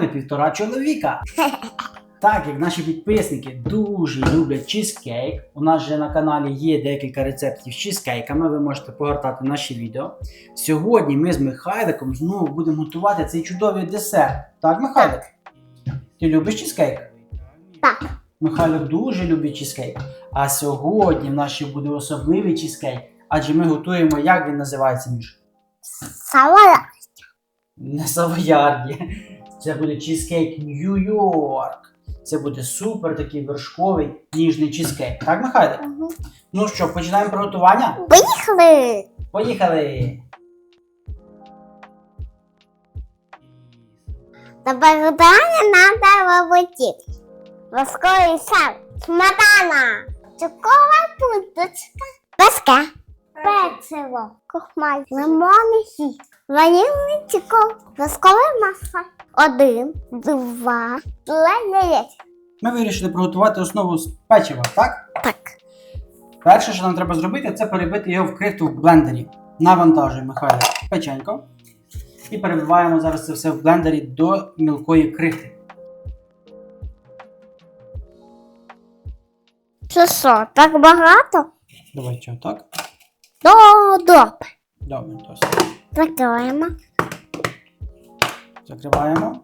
нами півтора чоловіка. Так, як наші підписники дуже люблять чизкейк, у нас же на каналі є декілька рецептів з чизкейками, ви можете погортати наші відео. Сьогодні ми з Михайликом знову будемо готувати цей чудовий десерт. Так, Михайлик? Ти любиш чизкейк? Так. Михайлик дуже любить чизкейк. А сьогодні в нас ще буде особливий чизкейк, адже ми готуємо, як він називається, Міш? Салат. Не Савоярді. Це буде чизкейк Нью-Йорк. Це буде супер такий вершковий ніжний чизкейк. Так, Михайлик? Ну що, починаємо приготування? Поїхали. Поїхали! До приготування надо виводити. Восковий сам. Сметана. Цукова пудочка. Песка. Печиво. Кухмаль. Лимонний сік. Ванільний цукор. Воскове масло. Один, два, яєць. Ми вирішили приготувати основу з печива, так? Так. Перше, що нам треба зробити, це перебити його в крихту в блендері. Навантажуємо Михайло печенько. І перебиваємо зараз це все в блендері до мілкої крихти. Це що, так багато? Давай що, так? До, добре. Добре, досить. Закриваємо. Закриваємо.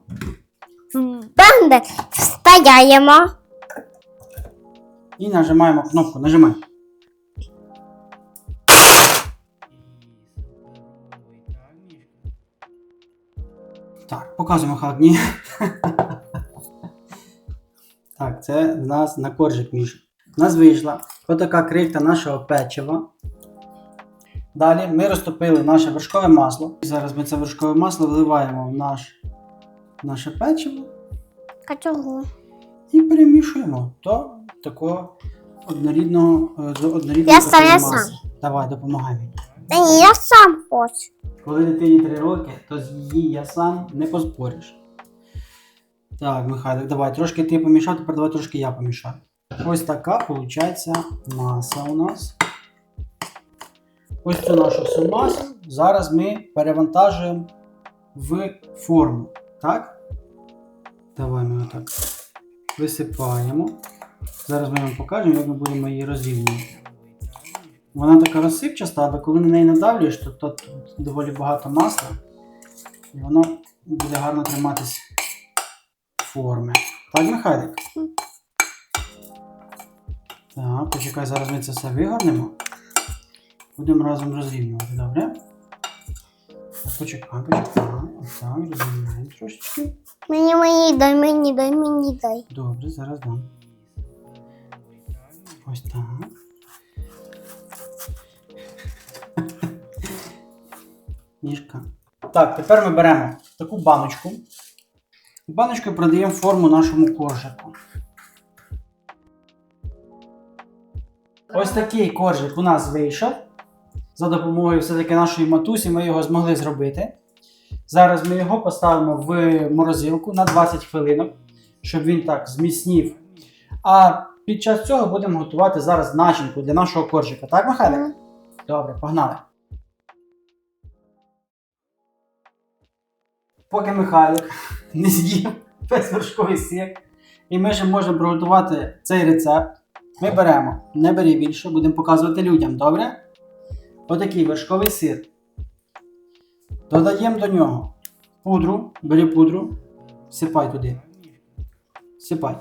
В блендер вставляємо. І нажимаємо кнопку. Нажимай. Так, показуємо Михайло. Ні. Так, це в нас на коржик між. У нас вийшла отака крихта нашого печива. Далі ми розтопили наше вершкове масло. І зараз ми це вершкове масло вливаємо в наш, наше печиво А і перемішуємо до такого однорідного е, до однорідної Я сам, я такої сам. Давай, допомагай мені. Та ні, я сам хочу. Коли дитині 3 роки, то з її я сам не поспориш. Так, Михайлик, давай трошки ти помішав, тепер давай трошки я помішаю. Ось така виходить маса у нас. Ось цю нашу всю масу зараз ми перевантажуємо в форму. Так? Давай ми отак висипаємо. Зараз ми вам покажемо, як ми будемо її розрівнювати. Вона така розсипчаста, але коли на неї надавлюєш, то тут доволі багато масла. І воно буде гарно триматись форми. Так, Михайлик? Так, почекай, зараз ми це все вигорнемо. Будемо разом розрівнювати, добре? Так, Почекай, почекай. Отак, розрівняємо трошечки. Мені мені дай, мені дай, мені дай. Добре, зараз дам. Ось так. Ніжка. Так, тепер ми беремо таку баночку. В баночку продаємо форму нашому коржику. Ось такий коржик у нас вийшов. За допомогою все-таки нашої матусі ми його змогли зробити. Зараз ми його поставимо в морозилку на 20 хвилинок, щоб він так зміцнів. А під час цього будемо готувати зараз начинку для нашого коржика. Так, Михайлик? Мгм. Добре, погнали. Поки Михайлик не з'їв весь вершковий сир, і ми ще можемо приготувати цей рецепт. Ми беремо, не бери більше, будемо показувати людям, добре? Отакий вершковий сир. Додаємо до нього пудру, бери пудру, сипай туди. Сипай.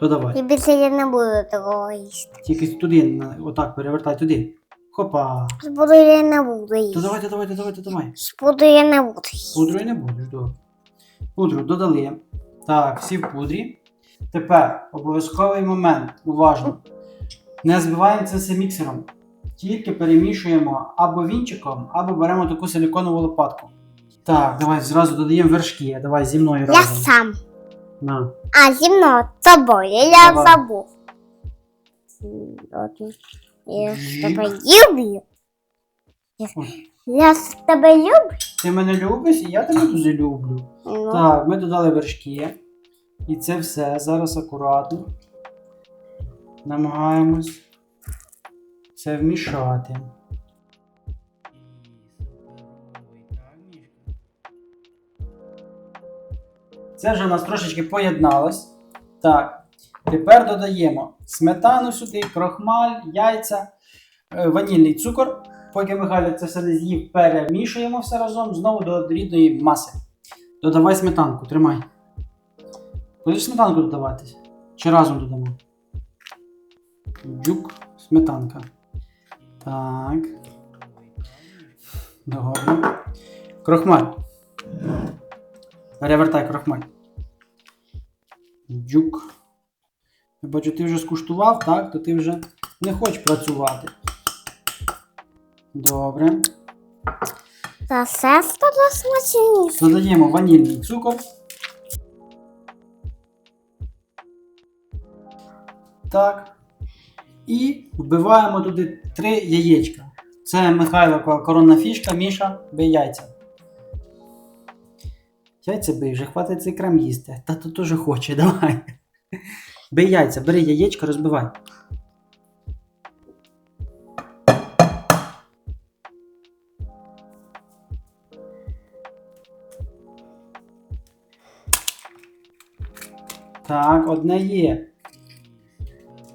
Додавай. І більше я не буду такого їсти. Тільки туди, отак перевертай туди. Хопа. Спуду я не буду їсти. То давай, то давай, то давай, то давай. Я не буду їсти. Пудрою не будеш, добре. Пудру додали. Так, всі в пудрі. Тепер обов'язковий момент, уважно. Не збиваємо це все міксером. Тільки перемішуємо або вінчиком, або беремо таку силіконову лопатку. Так, давай зразу додаємо вершки. Давай зі мною Я разом. сам. На. А зі мною тобою. Я Давай. забув. Я з тебе люблю. Я- з тебе люблю. Ти мене любиш і я тебе дуже люблю. Ну, Так, ми додали вершки. І це все зараз акуратно. Намагаємось це вмішати. Це вже у нас трошечки поєдналось. Так. Тепер додаємо сметану сюди, крохмаль, яйця, е, ванільний цукор. Поки Михайло це все з'їв, перемішуємо все разом знову до рідної маси. Додавай сметанку, тримай. Будеш сметанку додавати? Чи разом додамо? Дюк, сметанка. Так. Добре. Крохмаль. Перевертай крохмаль. Дюк. Я бачу, ти вже скуштував, так? То ти вже не хочеш працювати. Добре. Та все стало смачніше. Додаємо ванільний цукор. Так. І вбиваємо туди три яєчка. Це Михайло коронна фішка, Міша, бий яйця. Яйця бий, вже хватить цей крем їсти. Та то теж хоче, давай. Бий яйця, бери яєчко, розбивай. Так, одне є.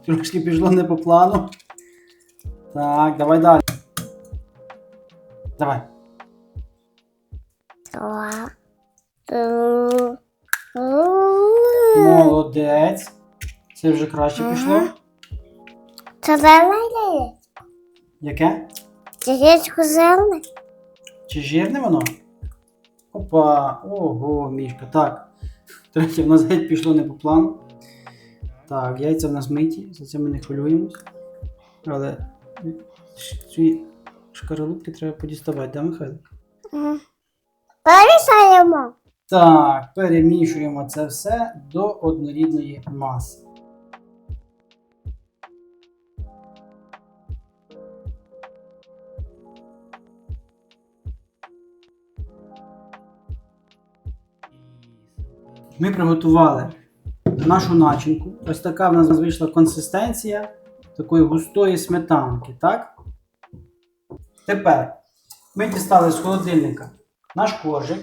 Трошки пішло не по плану. Так, давай далі. Давай. Молодець. Це вже краще пішло. Це зелене яєчко. Яке? Яєчко зелене. Чи жирне воно? Опа, ого, мішка. Так. Третє, в нас геть пішло не по плану. Так, яйця в нас миті, за це ми не хвилюємось. Але ці шкаралупки треба подіставати, да, Михайло? Мгм. Перемішаємо. Так, перемішуємо це все до однорідної маси. Ми приготували нашу начинку. Ось така в нас вийшла консистенція такої густої сметанки, так? Тепер ми дістали з холодильника наш коржик.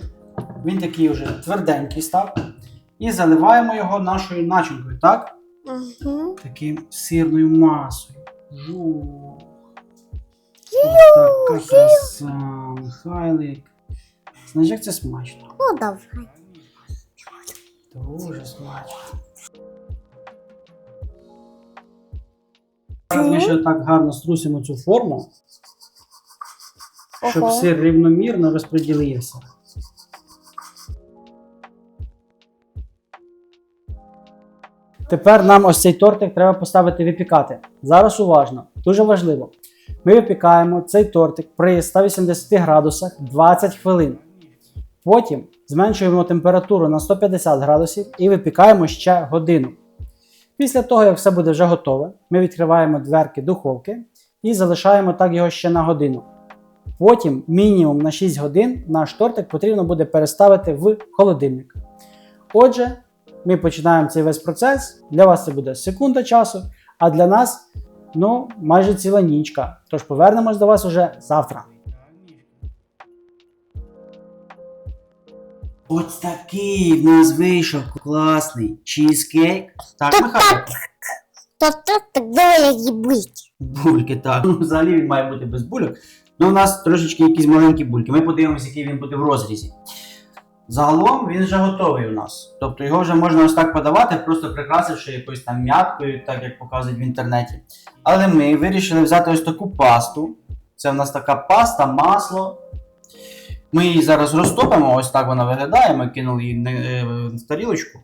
Він такий вже тверденький став. І заливаємо його нашою начинкою, так? Угу. Таким сирною масою. Ух. Ось Така краса, Михайлик. Знаєш, як це смачно? Ну, давай. Дуже смачно. Зараз ми ще так гарно струсимо цю форму, щоб Ого. сир рівномірно розподілився. Тепер нам ось цей тортик треба поставити випікати. Зараз уважно, дуже важливо. Ми випікаємо цей тортик при 180 градусах 20 хвилин. Потім зменшуємо температуру на 150 градусів і випікаємо ще годину. Після того, як все буде вже готове, ми відкриваємо дверки духовки і залишаємо так його ще на годину. Потім, мінімум на 6 годин, наш тортик потрібно буде переставити в холодильник. Отже, ми починаємо цей весь процес. Для вас це буде секунда часу, а для нас ну, майже ціла нічка. Тож повернемось до вас уже завтра. Ось такий в нас вийшов класний чізкейк. Так, Михайло? То тут так доволі їбить. Бульки, так. Ну, взагалі він має бути без бульок. Ну, у нас трошечки якісь маленькі бульки. Ми подивимося, який він буде в розрізі. Загалом він вже готовий у нас. Тобто його вже можна ось так подавати, просто прикрасивши якоюсь там м'яткою, так як показують в інтернеті. Але ми вирішили взяти ось таку пасту. Це в нас така паста, масло. Ми її зараз розтопимо, ось так вона виглядає. Ми кинули її на- е, в тарілочку.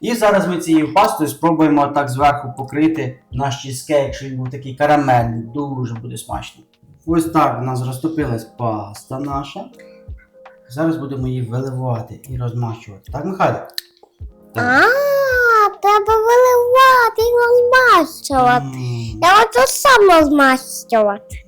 І зараз ми цією пастою спробуємо так зверху покрити наш чізкейк, щоб він був такий карамельний, дуже буде смачно. Ось так у нас розтопилась паста наша. Зараз будемо її виливати і розмащувати. Так, Михайло? А, треба виливати і розмащувати. Я хочу сам розмащувати.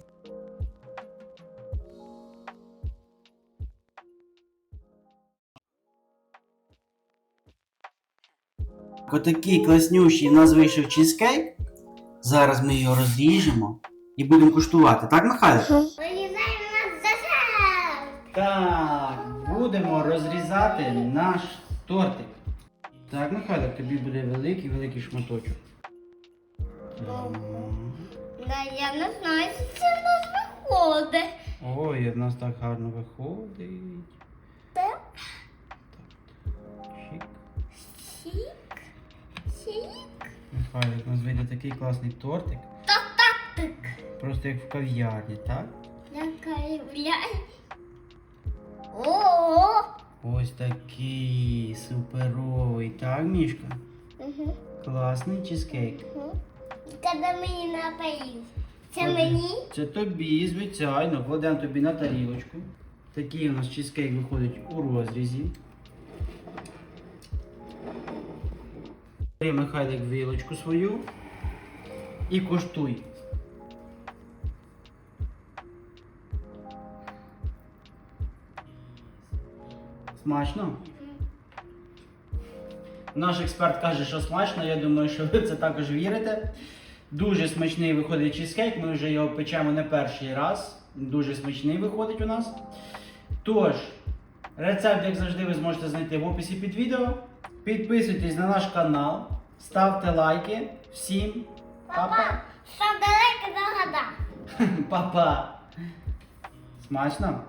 Отакий класнющий в нас вийшов чізкейк. Зараз ми його розріжемо і будемо куштувати. Так, Михайло? Вилізаємо на десерт. Так, будемо розрізати наш Тортик. Так, Михайлик, тобі буде великий, великий шматочок. Да, я не знаю, що це в нас виходить. Ой, в нас так гарно виходить. Так. Чик. Сік. Михайлик, у нас вийде такий класний тортик. Так. Просто як в кав'ярні, так? Такая, блядь. О. Ось такий суперовий, так, Мішка? Угу. Класний чизкейк. Коли мені напоїв. Це Ой. мені? Це тобі, звичайно, кладемо тобі на тарілочку. Такий у нас чизкейк виходить у розрізі. Бери, Михайлик, вилочку свою і коштуй. Смачно? Наш експерт каже, що смачно. Я думаю, що ви це також вірите. Дуже смачний виходить чизкейк. Ми вже його печемо не перший раз. Дуже смачний виходить у нас. Тож, рецепт, як завжди, ви зможете знайти в описі під відео. Підписуйтесь на наш канал, ставте лайки. Всім па-па! Став далеко до. Па-па! Смачно?